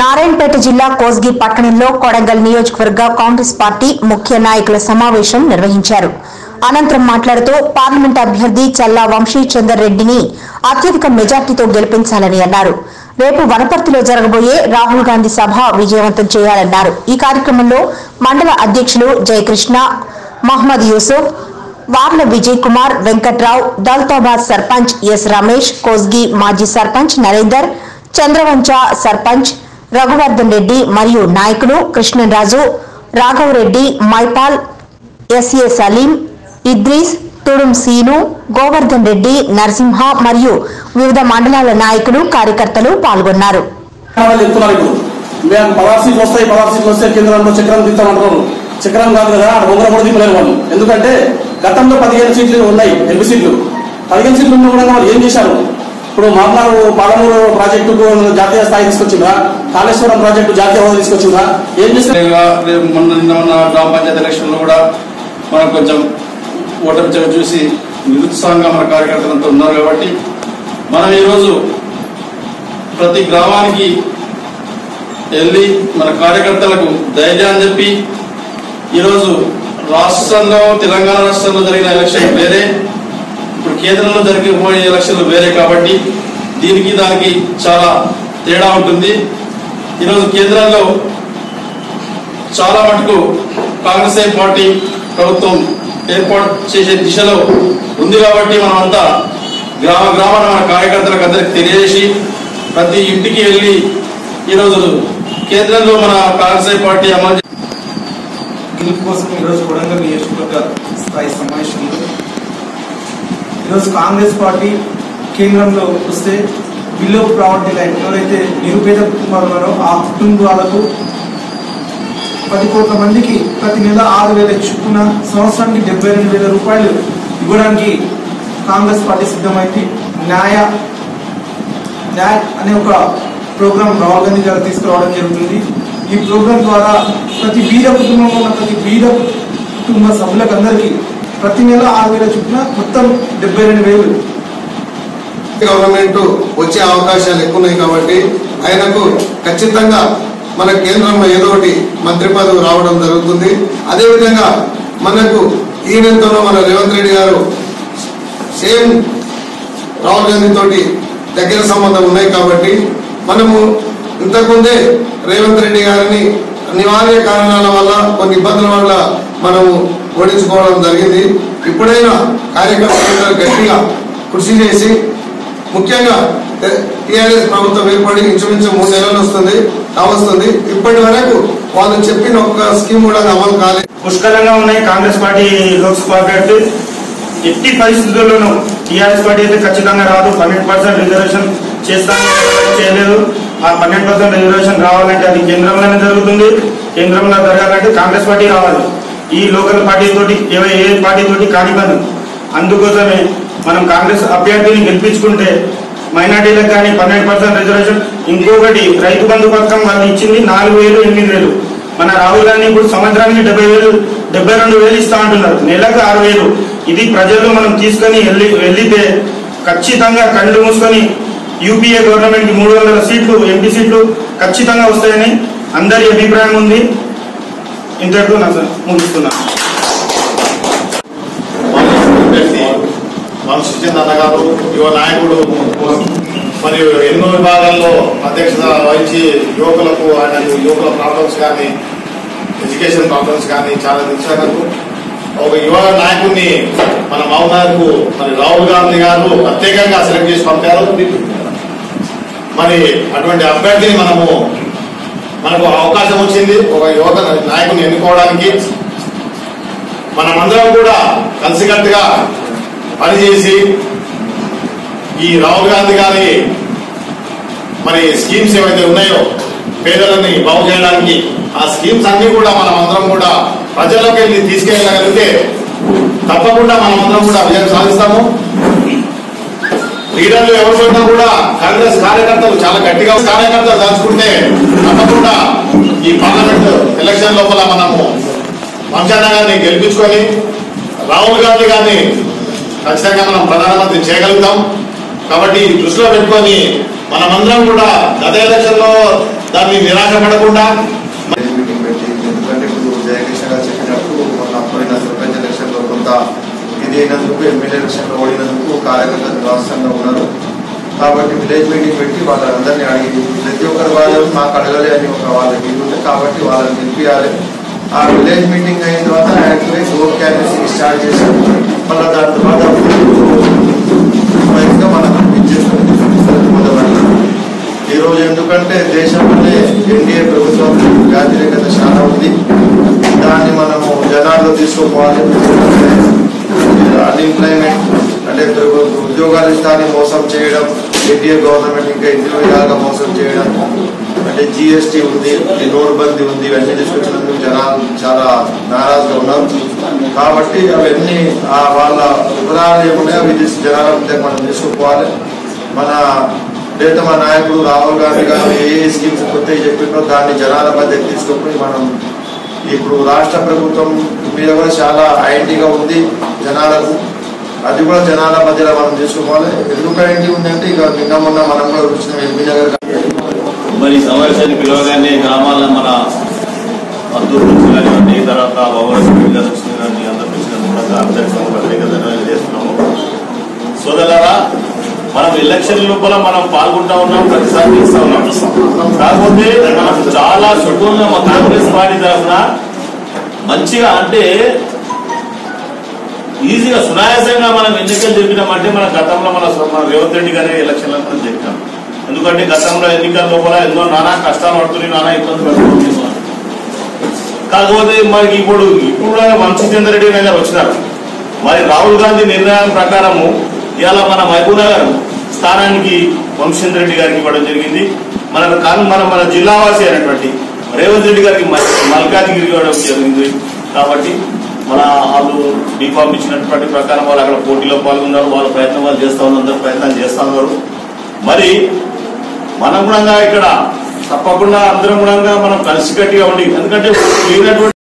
నారాయణపేట జిల్లా కోస్గి పట్టణంలో కొడంగల్ నియోజకవర్గ కాంగ్రెస్ పార్టీ ముఖ్య నాయకుల సమావేశం నిర్వహించారు. అనంతరం మాట్లాడుతూ పార్లమెంట్ అభ్యర్థి చల్లా వంశీచందర్ రెడ్డిని అత్యధిక మెజార్టీతో గెలిపించాలని అన్నారు. రేపు వనపర్తిలో జరగబోయే రాహుల్ గాంధీ సభ విజయవంతం చేయాలన్నారు. ఈ కార్యక్రమంలో మండల అధ్యక్షులు జయకృష్ణ మహమ్మద్ యూసుఫ్ వార్ల విజయ్ కుమార్ వెంకట్రావు దౌలతాబాద్ సర్పంచ్ ఎస్ రమేష్ కోస్గి మాజీ సర్పంచ్ నరేందర్ చంద్రవంచ సర్పంచ్ రఘువర్ధన్ రెడ్డి మరియు నాయకులు కృష్ణరాజు రాఘవరెడ్డి మైపాల్ ఎస్ఏ సలీం ఇద్రీస్ తుడుం సీను గోవర్ధన్ రెడ్డి నరసింహ మరియు వివిధ మండలాల నాయకులు కార్యకర్తలు పాల్గొన్నారు. చక్రం కాదు కదా ఒకరు కూడా దింపలేరు వాళ్ళు. ఎందుకంటే గతంలో పదిహేను సీట్లు ఉన్నాయి ఎంపీ సీట్లు. పదిహేను సీట్లు ఉన్న కూడా వాళ్ళు ఏం చేశారు? ఇప్పుడు మామూలు పాలమూరు ప్రాజెక్టుకు జాతీయ స్థాయి తీసుకొచ్చిందా కాళేశ్వరం ప్రాజెక్టు జాతీయ హోదా తీసుకొచ్చిందా ఏం చేస్తారు రేపు మొన్న నిన్న ఉన్న గ్రామ పంచాయతీ ఎలక్షన్లో కూడా మనం కొంచెం ఓటమి చవి చూసి నిరుత్సాహంగా మన కార్యకర్తలంతా ఉన్నారు కాబట్టి మనం ఈరోజు ప్రతి గ్రామానికి వెళ్ళి మన కార్యకర్తలకు ధైర్యాన్ని చెప్పి ఈరోజు రాష్ట్రంలో తెలంగాణ రాష్ట్రంలో జరిగిన ఎలక్షన్ వేరే ఇప్పుడు కేంద్రంలో జరిగిపోయే ఎలక్షన్లు వేరే కాబట్టి దీనికి దానికి చాలా తేడా ఉంటుంది. ఈరోజు కేంద్రంలో చాలా మటుకు కాంగ్రెస్ పార్టీ ప్రభుత్వం ఏర్పాటు చేసే దిశలో ఉంది కాబట్టి మనమంతా గ్రామ గ్రామాన మన కార్యకర్తలకు అందరికి తెలియజేసి ప్రతి ఇంటికి వెళ్ళి ఈరోజు కేంద్రంలో మన కాంగ్రెస్ పార్టీ అమలు కోసం ఈరోజు కొడంగల్ నియోజకవర్గ స్థాయి సమావేశంలో ఈరోజు కాంగ్రెస్ పార్టీ కేంద్రంలో వస్తే బిలో ప్రావర్టీ లైన్ ఎవరైతే నిరుపేద కుటుంబాలు ఉన్నారో ఆ కుటుంబాలకు పది కోట్ల మందికి ప్రతి నెల ఆరు వేల చొప్పున సంవత్సరానికి డెబ్బై రెండు వేల రూపాయలు ఇవ్వడానికి కాంగ్రెస్ పార్టీ సిద్ధమైంది. న్యాయ న్యాయ్ అనే ఒక ప్రోగ్రాం రాహుల్ గాంధీ గారు తీసుకురావడం జరుగుతుంది. ఈ ప్రోగ్రాం ద్వారా ప్రతి బీద కుటుంబంలో ఉన్న ప్రతి బీద కుటుంబ సభ్యులకు అందరికీ ప్రతి నెల ఆరు వేల చొప్పున మొత్తం డెబ్బై రెండు వేలు గవర్నమెంట్ వచ్చే అవకాశాలు ఎక్కువ ఉన్నాయి కాబట్టి ఆయనకు ఖచ్చితంగా మన కేంద్రంలో ఏదో ఒకటి మంత్రి పదవి రావడం జరుగుతుంది. అదేవిధంగా మనకు ఈ ఈయనతోనూ మన రేవంత్ రెడ్డి గారు సేమ్ రాహుల్ గాంధీ తోటి దగ్గర సంబంధం ఉన్నాయి కాబట్టి మనము ఇంతకుముందే రేవంత్ రెడ్డి గారిని అనివార్య కారణాల వల్ల కొన్ని ఇబ్బందుల వల్ల మనము ఓడించుకోవడం జరిగింది. ఇప్పుడైనా కార్యకర్తలు గట్టిగా కృషి చేసి ముఖ్యంగా టిఆర్ఎస్ ప్రభుత్వం ఏర్పడి ఇంచుమించు మూడు నెలలు వస్తుంది కావస్తుంది ఇప్పటి వరకు వాళ్ళు చెప్పిన ఒక్క స్కీమ్ కూడా అమలు కాలేదు. పుష్కలంగా ఉన్నాయి కాంగ్రెస్ పార్టీ లోక్సభ అభ్యర్థి. ఎట్టి పరిస్థితుల్లోనూ టీఆర్ఎస్ పార్టీ అయితే ఖచ్చితంగా రాదు. పన్నెండు పర్సెంట్ రిజర్వేషన్ చేస్తాను చేయలేదు. ఆ పన్నెండు పర్సెంట్ రిజర్వేషన్ రావాలంటే అది కేంద్రంలోనే జరుగుతుంది. కేంద్రంలో జరగాలంటే కాంగ్రెస్ పార్టీ రావాలి. ఈ లోకల్ పార్టీతోటి ఏ పార్టీతోటి కానివ్వను అందుకోసమే మనం కాంగ్రెస్ అభ్యర్థిని గెలిపించుకుంటే మైనార్టీలకు కానీ పన్నెండు పర్సెంట్ రిజర్వేషన్ ఇంకొకటి రైతు బంధు పథకం వాళ్ళు ఇచ్చింది నాలుగు వేలు ఎనిమిది వేలు. మన రాహుల్ గాంధీ ఇప్పుడు సంవత్సరానికి డెబ్బై వేలు డెబ్బై రెండు వేలు ఇస్తా అంటున్నారు. నెలకు ఆరు వేలు. ఇది ప్రజలు మనం తీసుకొని వెళ్ళి వెళ్ళితే ఖచ్చితంగా కళ్ళు మూసుకొని యూపీఏ గవర్నమెంట్ మూడు వందల సీట్లు ఎంపీ సీట్లు ఖచ్చితంగా వస్తాయని అందరి అభిప్రాయం ఉంది. ఇంతటితో నా ముగిస్తున్నాను వంశీచంద్ అన్న గారు యువ నాయకుడు మరియు ఎన్నో విభాగాల్లో అధ్యక్షత వహించి యువకులకు ఆయన యువకుల ప్రాబ్లమ్స్ కానీ ఎడ్యుకేషన్ ప్రాబ్లమ్స్ కానీ చాలా తెలిసారు ఒక యువ నాయకుడిని మన మహబూబ్నగర్కు మరి రాహుల్ గాంధీ గారు ప్రత్యేకంగా సెలెక్ట్ చేసి పంపారు. మరి అటువంటి అభ్యర్థిని మనము మనకు అవకాశం వచ్చింది. ఒక యువత నాయకుని ఎన్నుకోవడానికి మనమందరం కూడా కలిసికట్టుగా పనిచేసి ఈ రాహుల్ గాంధీ గారి మరి స్కీమ్స్ ఏవైతే ఉన్నాయో పేదలని బాగు చేయడానికి ఆ స్కీమ్స్ అన్ని కూడా మనం అందరం కూడా ప్రజల్లోకి వెళ్ళి తీసుకెళ్ళగలిగితే తప్పకుండా మనమందరం కూడా విజయం సాధిస్తాము. లీడర్లు ఎవరు పడినా కూడా కాంగ్రెస్ కార్యకర్తలు చాలా గట్టిగా కార్యకర్తలు దాచుకుంటే తప్పకుండా ఈ పార్లమెంట్ ఎలక్షన్ లోపల మనము వంశాన్న గారిని గెలిపించుకొని రాహుల్ గాంధీ గారిని ఖచ్చితంగా మనం ప్రధానమంత్రి చేయగలుగుతాం. కాబట్టి దృష్టిలో పెట్టుకొని మనమందరం కూడా గత ఎలక్షన్లో దాన్ని నిరాశపడకుండా పెట్టి ఎందుకంటే ఇప్పుడు జయకృష్ణ గారు చెప్పినట్టు మొన్న పోయిన సర్పంచ్ ఎలక్షన్లో కొంత ఇది అయినందుకు ఎమ్మెల్యే ఎలక్షన్ ఓడినందుకు కార్యకర్తలు రాష్ట్రంలో ఉన్నారు. కాబట్టి విలేజ్ మీటింగ్ పెట్టి వాళ్ళందరినీ అడిగి ప్రతి ఒక్కరి వాళ్ళు మాకు అడగలే అని ఒక వాళ్ళకి ఉంది. కాబట్టి వాళ్ళని పిలిపియాలి ఆ విలేజ్ మీటింగ్ అయిన తర్వాత యాక్చువల్లీ రోడ్ క్యాన్వసింగ్ స్టార్ట్ చేశారు. మళ్ళీ దాని తర్వాత వైజ్గా మనకు ఇచ్చేస్తాం ఈ ఎందుకంటే దేశంలోనే ఎన్డీఏ ప్రభుత్వం వ్యతిరేకత చాలా ఉంది. దాన్ని మనము జనాల్లో తీసుకుపోవాలి అన్ఎంప్లాయ్మెంట్ అంటే ఉద్యోగాలు ఇస్తాన్ని మోసం చేయడం ఎన్డీఏ గవర్నమెంట్ ఇంకా ఎన్ని విధాలుగా మోసం చేయడం అంటే జిఎస్టీ ఉంది ఈ నోట్బందీ ఉంది ఇవన్నీ తీసుకొచ్చినందుకు జనాలు చాలా నారాజుగా ఉన్నారు కాబట్టి అవన్నీ ఆ వాళ్ళ వివరాలు ఏమున్నాయో అవి తీసి జనాల మనం తీసుకుపోవాలి. మన లేదా మా నాయకుడు రాహుల్ గాంధీ గారు ఏ స్కీమ్స్ కొత్తవి చెప్పినో దాన్ని జనాల మధ్య తీసుకుపోయి మనం ఇప్పుడు రాష్ట్ర ప్రభుత్వం మీద కూడా చాలా ఐఎన్టీగా ఉంది జనాలకు. అది కూడా జనాల మధ్యలో మనం తీసుకోవాలి. ఎందుకు ఐఎన్టీ ఉందంటే ఇక నిన్న మొన్న మనం కూడా వచ్చిన ఎంపీ నగర్ మరి ఈ సమావేశాన్ని పిలవగానే గ్రామాల మన మద్దూరు నుంచి కానివ్వండి తర్వాత భవనశ్రీ గారు వచ్చిన అందరూ వచ్చిన అందరికీ ప్రత్యేక ధన్యవాదాలు చేస్తున్నాము. సోదరులారా మనం ఎలక్షన్ లోపల మనం పాల్గొంటా ఉన్నాం ప్రతిసారి చేస్తా ఉన్నాం. కాకపోతే మనం చాలా సుఖంగా మా కాంగ్రెస్ పార్టీ తరఫున మంచిగా అంటే ఈజీగా సునాయాసంగా మనం ఎన్నికలు చెప్పినామంటే మన గతంలో మన మన రేవంత్ రెడ్డి గారి ఎలక్షన్లో మనం చెప్పినాం ఎందుకంటే గతంలో ఎన్నికల లోపల ఎన్నో నానా కష్టాలు పడుతున్నాయి నానా ఇబ్బంది పడుతుంది కాకపోతే మనకి ఇప్పుడు ఇప్పుడు కూడా రెడ్డి గారు వచ్చినారు. మరి రాహుల్ గాంధీ నిర్ణయం ప్రకారము ఇవాళ మన మహబూబ్ స్థానానికి వంశీచంద్ర రెడ్డి గారికి ఇవ్వడం జరిగింది. మన కానీ మన మన జిల్లావాసి అయినటువంటి రేవంత్ రెడ్డి గారికి మల్కాజ్గిరి మల్కాజిగిరి ఇవ్వడం జరిగింది. కాబట్టి మన వాళ్ళు బీఫామ్ ఇచ్చినటువంటి ప్రకారం వాళ్ళు అక్కడ పోటీలో పాల్గొన్నారు. వాళ్ళ ప్రయత్నం వాళ్ళు చేస్తా ఉన్నారు. ప్రయత్నాలు చేస్తా ఉన్నారు. మరి మనం కూడా ఇక్కడ తప్పకుండా అందరం కూడా మనం కలిసికట్టుగా ఉండి ఎందుకంటే మీరైనటువంటి